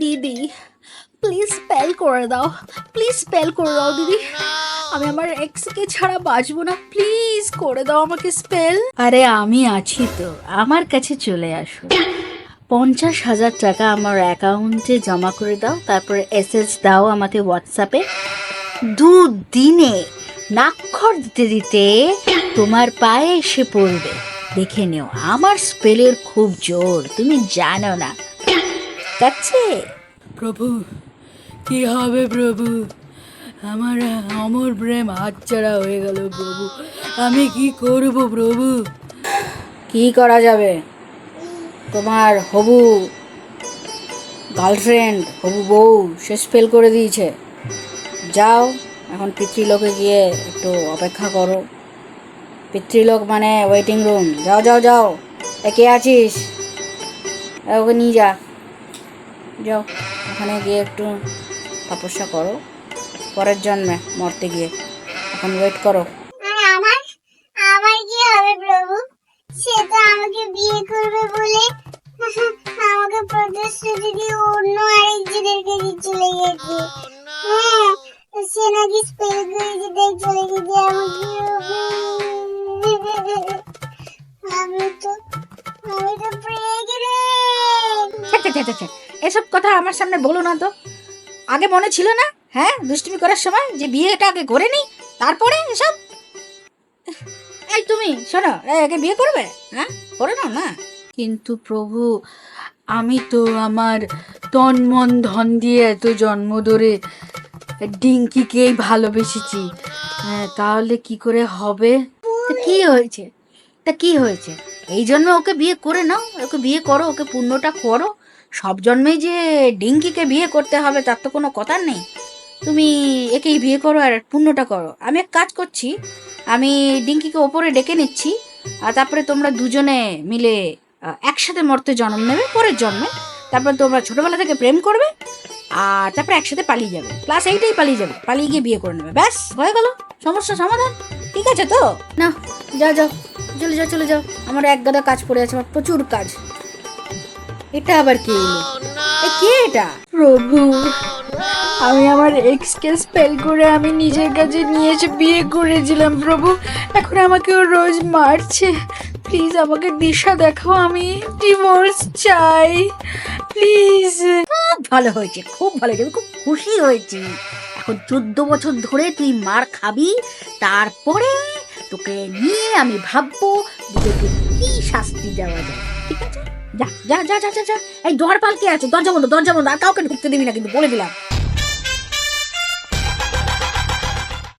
দিদি please spell করে দাও প্লিজ স্পেল করে দাও দিদি। আমি আমার এক্সকে ছাড়া বাঁচবো না প্লিজ করে দাও আমাকে স্পেল আরে আমি আছি তো আমার কাছে চলে আসো। পঞ্চাশ হাজার টাকা আমার অ্যাকাউন্টে জমা করে দাও তারপরে এসএস দাও আমাকে হোয়াটসঅ্যাপে দুদিনে নাক্ষর দিতে দিতে তোমার পায়ে এসে পড়বে। দেখে নিও আমার স্পেলের খুব জোর তুমি জানো না। কাছে প্রভু কি হবে প্রভু? আমার অমর প্রেম হাতছাড়া হয়ে গেল প্রভু। আমি কি করব প্রভু? কি করা যাবে? তোমার হবু গার্লফ্রেন্ড হবু বউ শেষ ফেল করে দিয়েছে। যাও এখন পিতৃলোকে গিয়ে একটু অপেক্ষা করো। পিতৃলোক মানে ওয়েটিং রুম যাও যাও যাও। একে আছিস? ওকে নিয়ে যা। যাও ওখানে গিয়ে একটু তপস্যা করো। পরের জন্মে মরতে গিয়ে। এখন ওয়েট করো। আমার আমার কি হবে প্রভু? সে তো আমাকে বিয়ে করবে বলে আমাকে প্রতিশ্রুতি দিয়ে অন্য আরেকজনের কাছে চলে গেছে। হ্যাঁ সে নাকি স্পেল চলে গেছে আমাকে। আমি তো আমি তো প্রেগনেন্ট এসব কথা আমার সামনে বলো না তো। আগে মনে ছিল না হ্যাঁ দুষ্টুমি করার সময় যে বিয়েটা আগে করে নি তারপরে এসব? এই তুমি শোনো আগে বিয়ে করবে? হ্যাঁ করে নাও না। কিন্তু প্রভু আমি তো আমার তন মন ধন দিয়ে এত জন্ম ধরে ডিঙ্কিকেই ভালোবেসেছি। হ্যাঁ তাহলে কি করে হবে? তা কি হয়েছে? তা কি হয়েছে? এই জন্য ওকে বিয়ে করে নাও ওকে বিয়ে করো ওকে পুণ্যটা করো। সব জন্মেই যে ডিঙ্কিকে বিয়ে করতে হবে, তার তো কোনো কথা নেই। তুমি একেই বিয়ে করো আর পুণ্যটা করো। আমি এক কাজ করছি, আমি ডিঙ্কিকে ওপরে ডেকে নিচ্ছি, আর তারপরে তোমরা দুজনে মিলে একসাথে মরতে জন্ম নেবে, পরের জন্মে। তারপরে তোমরা ছোটোবেলা থেকে প্রেম করবে, আর তারপরে একসাথে পালিয়ে যাবে। ক্লাস এইটাই পালিয়ে যাবে, পালিয়ে গিয়ে বিয়ে করে নেবে। ব্যাস, হয়ে গেল। সমস্যা সমাধান। ঠিক আছে তো? না যা যাও। চলে যাও চলে যাও। আমার এক গাদা কাজ পড়ে আছে, আমার প্রচুর কাজ। এটা আবার কে? এলো এ কে এটা? প্রভু আমি আমার এক্সকে স্পেল করে আমি নিজের কাছে নিয়ে এসে বিয়ে করেছিলাম প্রভু। এখন আমাকে ও রোজ মারছে। প্লিজ আমাকে দিশা দেখাও আমি ডিভোর্স চাই। প্লিজ খুব ভালো হয়েছে খুব ভালো হয়েছে খুব খুশি হয়েছি। এখন চোদ্দ বছর ধরে তুই মার খাবি তারপরে তোকে নিয়ে আমি ভাববো তোকে কি শাস্তি দেওয়া যায় ঠিক আছে? যা যা যা যা যা। এই দরপাল কে আছে? দরজা বন্ধ দরজা বন্ধ। আর কাউকে ঢুকতে দিবি না কিন্তু, বলে দিলাম।